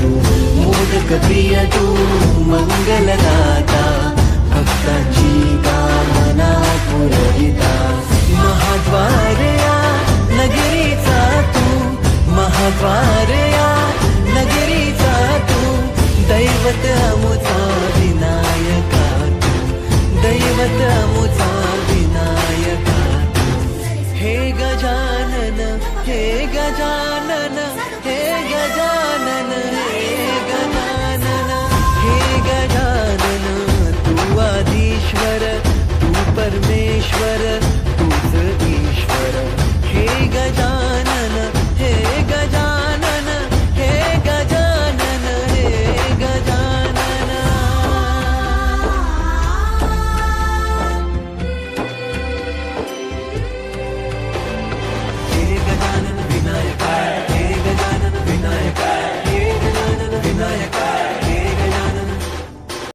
तू मोदक प्रिय तू मंगलदाता भक्तांची कामना पुरविता महाद्वारया नगरीचा तू महाद्वारया नगरीचा तू दैवत अमुचा विनायका तू दैवत अमुचा विनायका हे गजानन हे गजानन हे गजानन. गजानन